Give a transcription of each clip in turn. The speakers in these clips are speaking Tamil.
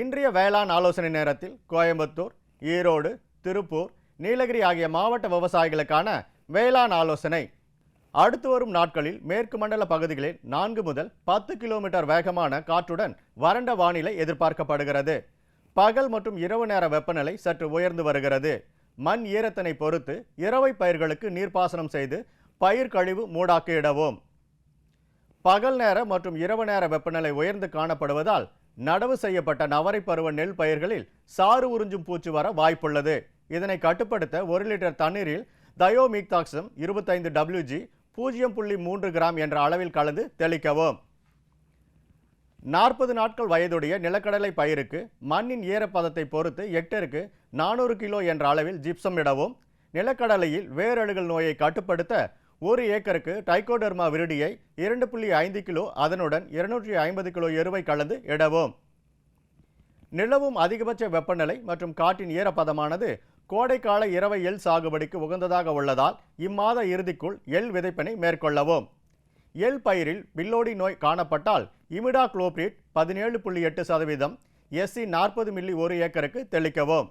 இன்றைய வேளாண் ஆலோசனை நேரத்தில் கோயம்புத்தூர் ஈரோடு திருப்பூர் நீலகிரி ஆகிய மாவட்ட விவசாயிகளுக்கான வேளாண் ஆலோசனை. அடுத்து வரும் நாட்களில் மேற்கு மண்டல பகுதிகளில் நான்கு முதல் பத்து கிலோமீட்டர் வேகமான காற்றுடன் வறண்ட வானிலை எதிர்பார்க்கப்படுகிறது. பகல் மற்றும் இரவு நேர வெப்பநிலை சற்று உயர்ந்து வருகிறது. மண் ஈரத்தினை பொறுத்து இரவை பயிர்களுக்கு நீர்ப்பாசனம் செய்து பயிர் கழிவு மூடாக்கிடவும். பகல் நேர மற்றும் இரவு நேர வெப்பநிலை உயர்ந்து காணப்படுவதால் நடவு செய்யப்பட்ட நவரை பருவ நெல் பயிர்களில் சாறு உறிஞ்சும் பூச்சி வர வாய்ப்புள்ளது. இதனை கட்டுப்படுத்த ஒரு லிட்டர் தண்ணீரில் தயோமிக்தாக்சம் இருபத்தைந்து டபிள்யூஜி பூஜ்ஜியம் புள்ளி மூன்று கிராம் என்ற அளவில் கலந்து தெளிக்கவும். நாற்பது நாட்கள் வயதுடைய நிலக்கடலை பயிருக்கு மண்ணின் ஈரப்பதத்தை பொறுத்து ஹெக்டருக்கு நானூறு கிலோ என்ற அளவில் ஜிப்சம் இடவும். நிலக்கடலையில் வேரழுகல் நோயை கட்டுப்படுத்த ஒரு ஏக்கருக்கு டைகோடர்மா விருடியை இரண்டு புள்ளி ஐந்து கிலோ அதனுடன் இருநூற்றி ஐம்பது கிலோ எருவை கலந்து இடவும். நிலவும் அதிகபட்ச வெப்பநிலை மற்றும் காட்டின் ஈரப்பதமானது கோடைக்கால இரவை எள் சாகுபடிக்கு உகந்ததாக உள்ளதால் இம்மாத இறுதிக்குள் எள் விதைப்பினை மேற்கொள்ளவும். எள் பயிரில் பில்லோடி நோய் காணப்பட்டால் இமிடா குளோப்ரேட் பதினேழு புள்ளி எட்டு சதவீதம் எஸ்சி நாற்பது மில்லி ஒரு ஏக்கருக்கு தெளிக்கவும்.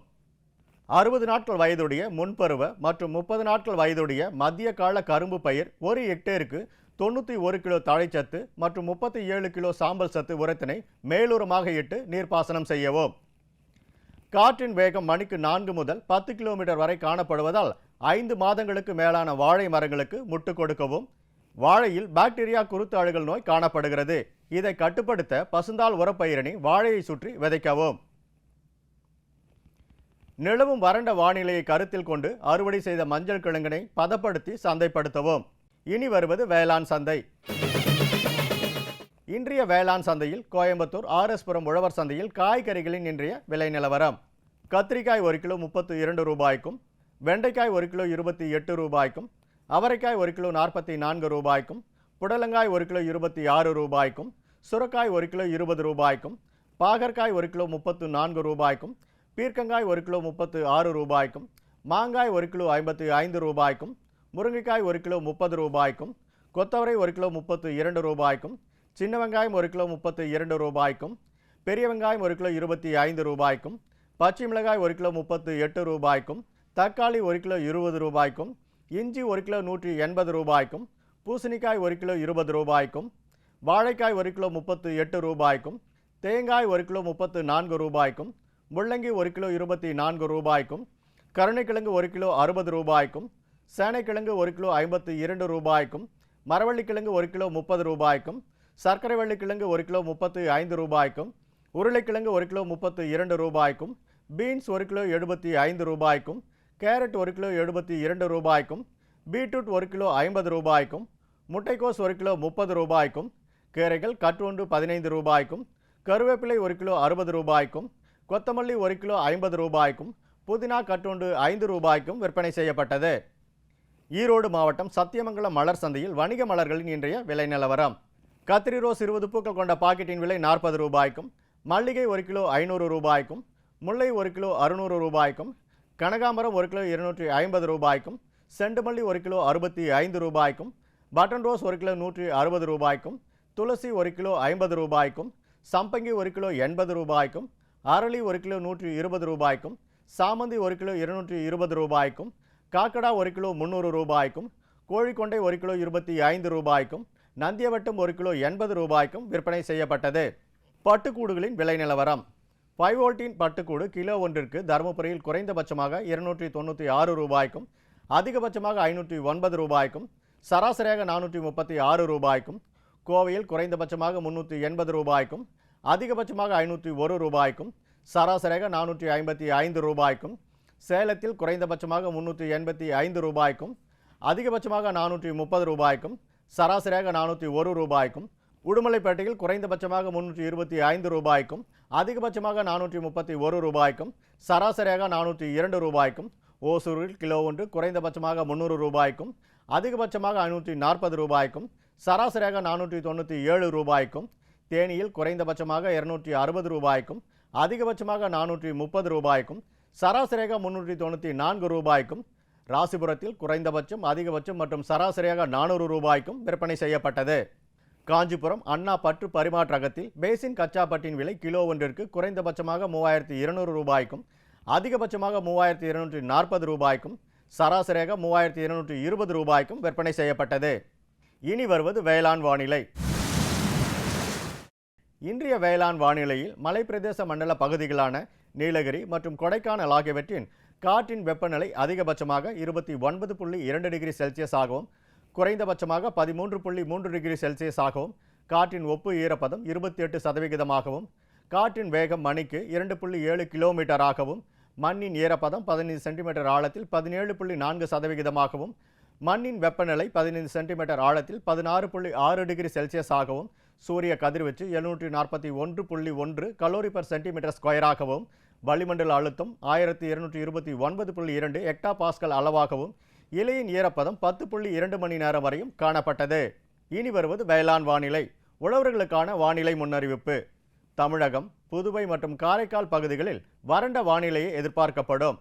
அறுபது நாட்கள் வயதுடைய முன்பருவ மற்றும் முப்பது நாட்கள் வயதுடைய மத்திய கால கரும்பு பயிர் ஒரு ஹெக்டேருக்கு தொண்ணூற்றி ஒரு கிலோ தழைச்சத்து மற்றும் முப்பத்தி ஏழு கிலோ சாம்பல் சத்து உரத்தினை மேலூரமாக இட்டு நீர்ப்பாசனம் செய்யவும். காற்றின் வேகம் மணிக்கு நான்கு முதல் பத்து கிலோமீட்டர் வரை காணப்படுவதால் ஐந்து மாதங்களுக்கு மேலான வாழை மரங்களுக்கு முட்டு கொடுக்கவும். வாழையில் பாக்டீரியா குருத்து அழுகல் நோய் காணப்படுகிறது. இதை கட்டுப்படுத்த பசுந்தால் உரப்பயிரினை வாழையை சுற்றி விதைக்கவும். நிலவும் வறண்ட வானிலையை கருத்தில் கொண்டு அறுவடை செய்த மஞ்சள் கிழங்கினை பதப்படுத்தி சந்தைப்படுத்தவும். இனி வருவது வேளாண் சந்தை. இன்றைய வேளாண் சந்தையில் கோயம்புத்தூர் ஆர்எஸ்புரம் உழவர் சந்தையில் காய்கறிகளின் இன்றைய விலை நிலவரம். கத்திரிக்காய் ஒரு கிலோ முப்பத்து இரண்டு ரூபாய்க்கும் வெண்டைக்காய் ஒரு கிலோ இருபத்தி எட்டு ரூபாய்க்கும் அவரைக்காய் ஒரு கிலோ நாற்பத்தி நான்கு ரூபாய்க்கும் புடலங்காய் ஒரு கிலோ இருபத்தி ஆறு ரூபாய்க்கும் சுரக்காய் ஒரு கிலோ இருபது ரூபாய்க்கும் பாகற்காய் ஒரு கிலோ முப்பத்து நான்கு ரூபாய்க்கும் பீர்க்கங்காய் ஒரு கிலோ முப்பத்து ஆறு ரூபாய்க்கும் மாங்காய் ஒரு கிலோ ஐம்பத்து ஐந்து ரூபாய்க்கும் முருங்கைக்காய் ஒரு கிலோ முப்பது ரூபாய்க்கும் கொத்தவரை ஒரு கிலோ முப்பத்து இரண்டு ரூபாய்க்கும் சின்ன வெங்காயம் ஒரு கிலோ முப்பத்து இரண்டு ரூபாய்க்கும் பெரிய வெங்காயம் ஒரு கிலோ இருபத்தி ஐந்து ரூபாய்க்கும் பச்சை மிளகாய் ஒரு கிலோ முப்பத்து எட்டு ரூபாய்க்கும் தக்காளி ஒரு கிலோ இருபது ரூபாய்க்கும் இஞ்சி ஒரு கிலோ நூற்றி எண்பது ரூபாய்க்கும் பூசணிக்காய் ஒரு கிலோ இருபது ரூபாய்க்கும் வாழைக்காய் ஒரு கிலோ முப்பத்து எட்டு ரூபாய்க்கும் தேங்காய் ஒரு கிலோ முப்பத்து நான்கு ரூபாய்க்கும் முள்ளங்கி ஒரு கிலோ இருபத்தி நான்கு ரூபாய்க்கும் கருணைக்கிழங்கு ஒரு கிலோ அறுபது ரூபாய்க்கும் சேனைக்கிழங்கு ஒரு கிலோ ஐம்பத்து இரண்டு ரூபாய்க்கும் மரவள்ளிக்கிழங்கு ஒரு கிலோ முப்பது ரூபாய்க்கும் சர்க்கரை வள்ளிக்கிழங்கு ஒரு கிலோ முப்பத்தி ஐந்து ரூபாய்க்கும் உருளைக்கிழங்கு ஒரு கிலோ முப்பத்து இரண்டு ரூபாய்க்கும் பீன்ஸ் ஒரு கிலோ எழுபத்தி ஐந்து ரூபாய்க்கும் கேரட் ஒரு கிலோ எழுபத்தி இரண்டு ரூபாய்க்கும் பீட்ரூட் ஒரு கிலோ ஐம்பது ரூபாய்க்கும் முட்டைக்கோஸ் ஒரு கிலோ முப்பது ரூபாய்க்கும் கீரைகள் கற்றொன்று பதினைந்து ரூபாய்க்கும் கருவேப்பிலை ஒரு கிலோ அறுபது ரூபாய்க்கும் கொத்தமல்லி ஒரு கிலோ ஐம்பது ரூபாய்க்கும் புதினா கட்டுண்டு ஐந்து ரூபாய்க்கும் விற்பனை செய்யப்பட்டது. ஈரோடு மாவட்டம் சத்தியமங்கலம் மலர் சந்தையில் வணிக மலர்களின் இன்றைய விலை நிலவரம். கத்திரி ரோஸ் இருபது பூக்கள் கொண்ட பாக்கெட்டின் விலை நாற்பது ரூபாய்க்கும் மல்லிகை ஒரு கிலோ ஐநூறு ரூபாய்க்கும் முல்லை ஒரு கிலோ அறுநூறு ரூபாய்க்கும் கனகாம்பரம் ஒரு கிலோ இருநூற்றி ஐம்பது ரூபாய்க்கும் செண்டுமல்லி ஒரு கிலோ அறுபத்தி ஐந்து ரூபாய்க்கும் பட்டன் ரோஸ் ஒரு கிலோ நூற்றி அறுபது ரூபாய்க்கும் துளசி ஒரு கிலோ ஐம்பது ரூபாய்க்கும் சம்பங்கி ஒரு கிலோ எண்பது ரூபாய்க்கும் அரளி ஒரு கிலோ நூற்றி இருபது ரூபாய்க்கும் சாமந்தி ஒரு கிலோ இருநூற்றி இருபது ரூபாய்க்கும் காக்கடா ஒரு கிலோ முந்நூறு ரூபாய்க்கும் கோழிக்கொண்டை ஒரு கிலோ இருபத்தி ஐந்து ரூபாய்க்கும் நந்தியவட்டம் ஒரு கிலோ எண்பது ரூபாய்க்கும் விற்பனை செய்யப்பட்டது. பட்டுக்கூடுகளின் விலை நிலவரம். ஃபைவ் பட்டுக்கூடு கிலோ ஒன்றிற்கு தருமபுரியில் குறைந்தபட்சமாக இருநூற்றி தொண்ணூற்றி ஆறு ரூபாய்க்கும் அதிகபட்சமாக ஐநூற்றி ஒன்பது ரூபாய்க்கும் சராசரியாக நானூற்றி முப்பத்தி ஆறு ரூபாய்க்கும் கோவையில் குறைந்தபட்சமாக முன்னூற்றி எண்பது ரூபாய்க்கும் அதிகபட்சமாக ஐநூற்றி ஒரு ரூபாய்க்கும் சராசரியாக நானூற்றி ஐம்பத்தி ஐந்து ரூபாய்க்கும் சேலத்தில் குறைந்தபட்சமாக முன்னூற்றி எண்பத்தி ஐந்து ரூபாய்க்கும் அதிகபட்சமாக நானூற்றி முப்பது ரூபாய்க்கும் சராசரியாக நானூற்றி ஒரு ரூபாய்க்கும் உடுமலைப்பேட்டையில் குறைந்தபட்சமாக முன்னூற்றி இருபத்தி ஐந்து ரூபாய்க்கும் அதிகபட்சமாக நானூற்றி முப்பத்தி ஒரு ரூபாய்க்கும் சராசரியாக நானூற்றி இரண்டு ரூபாய்க்கும் ஓசூரில் கிலோ ஒன்று குறைந்தபட்சமாக முந்நூறு ரூபாய்க்கும் அதிகபட்சமாக ஐநூற்றி நாற்பது ரூபாய்க்கும் சராசரியாக நானூற்றி தொண்ணூற்றி ஏழு ரூபாய்க்கும் தேனியில் குறைந்தபட்சமாக இருநூற்றி அறுபது ரூபாய்க்கும் அதிகபட்சமாக நானூற்றி முப்பது ரூபாய்க்கும் சராசரியாக முன்னூற்றி தொண்ணூற்றி நான்கு ரூபாய்க்கும் ராசிபுரத்தில் குறைந்தபட்சம் அதிகபட்சம் மற்றும் சராசரியாக நானூறு ரூபாய்க்கும் விற்பனை செய்யப்பட்டது. காஞ்சிபுரம் அண்ணா பற்று பரிமாற்றகத்தில் பேசின் கச்சாப்பட்டின் விலை கிலோ ஒன்றிற்கு குறைந்தபட்சமாக மூவாயிரத்தி இருநூறு ரூபாய்க்கும் அதிகபட்சமாக மூவாயிரத்தி இருநூற்றி நாற்பது ரூபாய்க்கும் சராசரியாக மூவாயிரத்தி இருநூற்றி இருபது ரூபாய்க்கும் விற்பனை செய்யப்பட்டது. இனி வருவது வேளாண் வானிலை. இன்றைய வேளாண் வானிலையில் மலைப்பிரதேச மண்டல பகுதிகளான நீலகிரி மற்றும் கொடைக்கானல் ஆகியவற்றின் காற்றின் வெப்பநிலை அதிகபட்சமாக இருபத்தி ஒன்பது புள்ளி இரண்டு டிகிரி செல்சியஸ் ஆகவும் குறைந்தபட்சமாக பதிமூன்று புள்ளி மூன்று டிகிரி செல்சியஸ் ஆகவும் காற்றின் ஒப்பு ஈரப்பதம் இருபத்தி எட்டு சதவிகிதமாகவும் காற்றின் வேகம் மணிக்கு இரண்டு புள்ளி ஏழு கிலோமீட்டராகவும் மண்ணின் ஈரப்பதம் பதினைந்து சென்டிமீட்டர் ஆழத்தில் பதினேழு புள்ளி நான்கு சதவிகிதமாகவும் மண்ணின் வெப்பநிலை பதினைந்து சென்டிமீட்டர் ஆழத்தில் பதினாறு புள்ளி ஆறு டிகிரி செல்சியஸ் ஆகவும் சூரிய கதிர்வீச்சு எழுநூற்றி நாற்பத்தி ஒன்று புள்ளி ஒன்று கலோரி பர் சென்டிமீட்டர் ஸ்கொயராகவும் வளிமண்டல அழுத்தம் ஆயிரத்தி இருநூற்றி இருபத்தி ஒன்பது புள்ளி இரண்டு எக்டா பாஸ்கல் அளவாகவும் இலையின் ஈரப்பதம் பத்து புள்ளி இரண்டு மணி நேரம் வரையும் காணப்பட்டது. இனி வருவது வேளாண் வானிலை. உழவர்களுக்கான வானிலை முன்னறிவிப்பு. தமிழகம் புதுவை மற்றும் காரைக்கால் பகுதிகளில் வறண்ட வானிலையை எதிர்பார்க்கப்படும்.